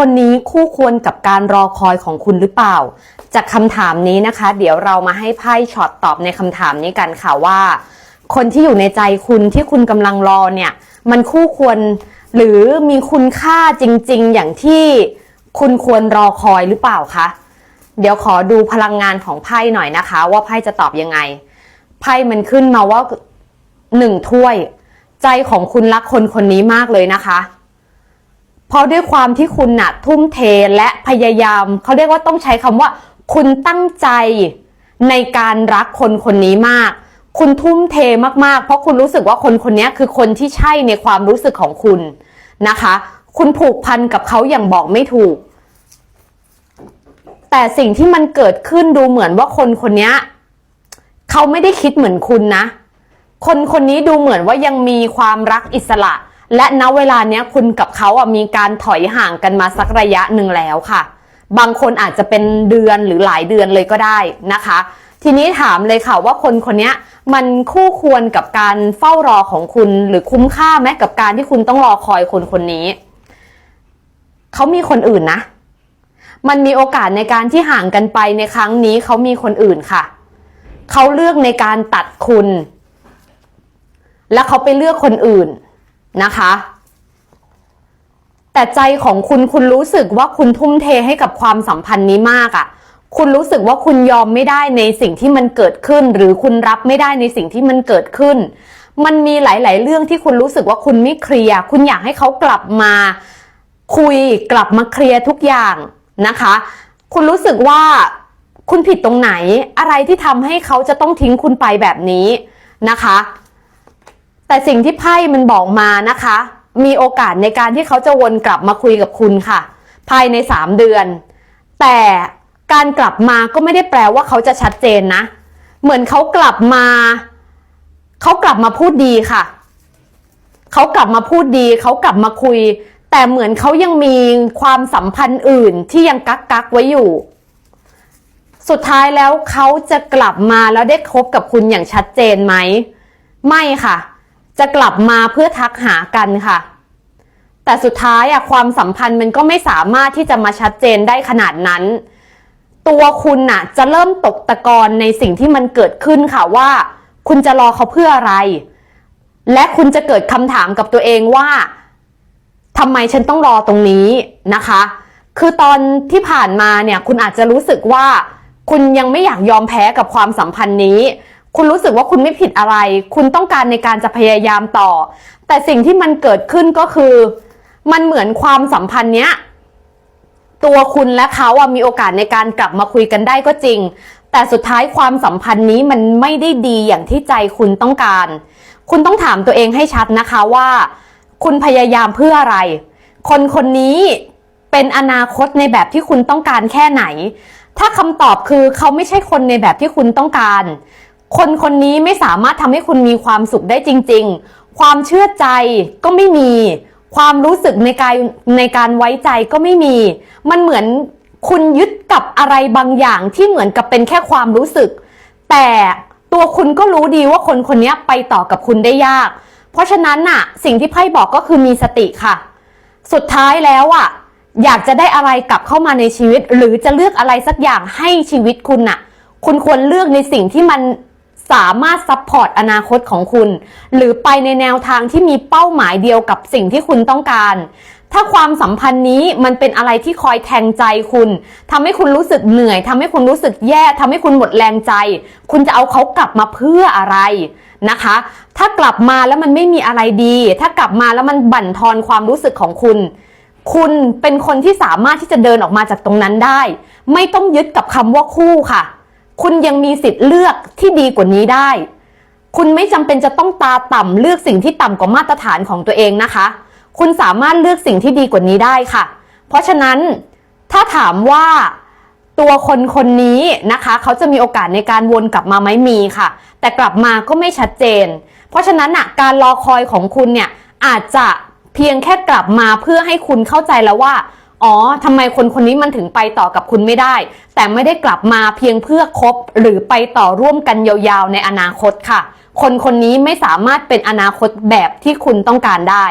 คนนี้คู่ควรกับการรอคอยของคุณหรือเปล่า จากคำถามนี้นะคะ เดี๋ยวเรามาให้ไพ่ช็อตตอบในคำถามนี้กันค่ะว่า คนที่อยู่ในใจคุณที่คุณกำลังรอเนี่ย มันคู่ควรหรือมีคุณค่าจริง ๆ อย่างที่คุณควรรอคอยหรือเปล่าคะเดี๋ยวขอดูพลังงานของไพ่หน่อยนะคะ ว่าไพ่จะตอบยังไง ไพ่มันขึ้นมาว่าหนึ่งถ้วย ใจของคุณรักคนคนนี้มากเลยนะคะ เพราะด้วยความที่คุณน่ะทุ่มเทและพยายาม เขาเรียกว่าต้องใช้คำว่า คุณตั้งใจในการรักคนคนนี้มาก คุณทุ่มเทมากๆ เพราะคุณรู้สึกว่าคนคนนี้คือคนที่ใช่ในความรู้สึกของคุณนะคะ คุณผูกพันกับเขาอย่างบอกไม่ถูก แต่สิ่งที่มันเกิดขึ้นดูเหมือนว่าคนคนนี้เขาไม่ได้คิดเหมือนคุณนะ คนคนนี้ดูเหมือนว่ายังมีความรักอิสระ และณเวลาเนี้ยคุณกับเขาอะมีการถอยห่างกันมาสักระยะหนึ่งแล้วค่ะ บางคนอาจจะเป็นเดือนหรือหลายเดือนเลยก็ได้นะคะ ทีนี้ถามเลยค่ะว่าคนคนนี้มันคู่ควรกับการเฝ้ารอของคุณหรือคุ้มค่าไหมกับการที่คุณต้องรอคอยคนคนนี้ เขามีคนอื่นนะ มันมีโอกาสในการที่ห่างกันไปในครั้งนี้เขามีคนอื่นค่ะ เขาเลือกในการตัดคุณ แล้วเขาไปเลือกคนอื่น นะคะ แต่ใจของคุณคุณรู้สึกว่าคุณทุ่มเทให้กับความสัมพันธ์นี้มากอะ่ะ คุณรู้สึกว่าคุณยอมไม่ได้ในสิ่งที่มันเกิดขึ้น หรือคุณรับไม่ได้ในสิ่งที่มันเกิดขึ้น มันมีหลาย ๆ เรื่องที่คุณรู้สึกว่าคุณไม่เคลียร์คุณอยากให้เขากลับมา คุยกลับมาเคลียร์ทุกอย่างนะคะ คุณรู้สึกว่าคุณผิดตรงไหนอะไรที่ทำให้เขาจะต้องทิ้งคุณไปแบบนี้นะคะ แต่สิ่งที่ไพ่มันบอกมานะคะ มีโอกาสในการที่เขาจะวนกลับมาคุยกับคุณค่ะ ภายใน 3 เดือน แต่การกลับมาก็ไม่ได้แปลว่าเขาจะชัดเจนนะ เหมือนเขากลับมา เขากลับมาพูดดีค่ะ เขากลับมาพูดดี เขากลับมาคุย แต่เหมือนเขายังมีความสัมพันธ์อื่นที่ยังกักกักไว้อยู่ สุดท้ายแล้วเขาจะกลับมาแล้วได้คบกับคุณอย่างชัดเจนไหม ไม่ค่ะ จะกลับมาเพื่อทักหากันค่ะ แต่สุดท้ายอะความสัมพันธ์มันก็ไม่สามารถที่จะมาชัดเจนได้ขนาดนั้น ตัวคุณน่ะ จะเริ่มตกตะกอนในสิ่งที่มันเกิดขึ้นค่ะว่า คุณจะรอเขาเพื่ออะไร และคุณจะเกิดคำถามกับตัวเองว่าทำไมฉันต้องรอตรงนี้นะคะ คือตอนที่ผ่านมาเนี่ย คุณอาจจะรู้สึกว่า คุณยังไม่อยากยอมแพ้กับความสัมพันธ์นี้ คุณรู้สึกว่าคุณไม่ผิดอะไร คุณต้องการในการจะพยายามต่อ แต่สิ่งที่มันเกิดขึ้นก็คือ มันเหมือนความสัมพันธ์เนี้ย ตัวคุณและเขาอะมีโอกาสในการกลับมาคุยกันได้ก็จริง แต่สุดท้ายความสัมพันธ์นี้มันไม่ได้ดีอย่างที่ใจคุณต้องการ คุณต้องถามตัวเองให้ชัดนะคะว่า คุณพยายามเพื่ออะไร คนคนนี้เป็นอนาคตในแบบที่คุณต้องการแค่ไหน ถ้าคำตอบคือเขาไม่ใช่คนในแบบที่คุณต้องการ คนคนนี้ไม่สามารถทำให้คุณมีความสุขได้จริง ๆ ความเชื่อใจก็ไม่มี ความรู้สึกในการในการไว้ใจก็ไม่มี มันเหมือนคุณยึดกับอะไรบางอย่างที่เหมือนกับเป็นแค่ความรู้สึก แต่ตัวคุณก็รู้ดีว่าคนคนนี้ไปต่อกับคุณได้ยาก เพราะฉะนั้นน่ะ สิ่งที่ไพ่บอกก็คือมีสติค่ะ สุดท้ายแล้วอะอยากจะได้อะไรกลับเข้ามาในชีวิต หรือจะเลือกอะไรสักอย่างให้ชีวิตคุณน่ะ คุณควรเลือกในสิ่งที่มัน สามารถซัพพอร์ตอนาคตของคุณ หรือไปในแนวทางที่มีเป้าหมายเดียวกับสิ่งที่คุณต้องการ ถ้าความสัมพันธ์นี้มันเป็นอะไรที่คอยแทงใจคุณทำให้คุณรู้สึกเหนื่อยทำให้คุณรู้สึกแย่ทำให้คุณหมดแรงใจ คุณจะเอาเขากลับมาเพื่ออะไรนะคะ ถ้ากลับมาแล้วมันไม่มีอะไรดี ถ้ากลับมาแล้วมันบั่นทอนความรู้สึกของคุณคุณเป็นคนที่สามารถที่จะเดินออกมาจากตรงนั้นได้ ไม่ต้องยึดกับคำว่าคู่ค่ะ คุณยังมีสิทธิ์เลือกที่ดีกว่านี้ได้ คุณไม่จำเป็นจะต้องตาต่ำเลือกสิ่งที่ต่ำกว่ามาตรฐานของตัวเองนะคะ คุณสามารถเลือกสิ่งที่ดีกว่านี้ได้ค่ะ เพราะฉะนั้นถ้าถามว่าตัวคนคนนี้นะคะ เขาจะมีโอกาสในการวนกลับมาไหมมีค่ะ แต่กลับมาก็ไม่ชัดเจน เพราะฉะนั้นอะการรอคอยของคุณเนี่ยอาจจะเพียงแค่กลับมาเพื่อให้คุณเข้าใจแล้วว่า อ๋อทำไมคนคนนี้มันถึงไปต่อกับคุณไม่ได้ แต่ไม่ได้กลับมาเพียงเพื่อคบ หรือไปต่อร่วมกันยาวๆในอนาคตค่ะ คนคนนี้ไม่สามารถเป็นอนาคตแบบที่คุณต้องการได้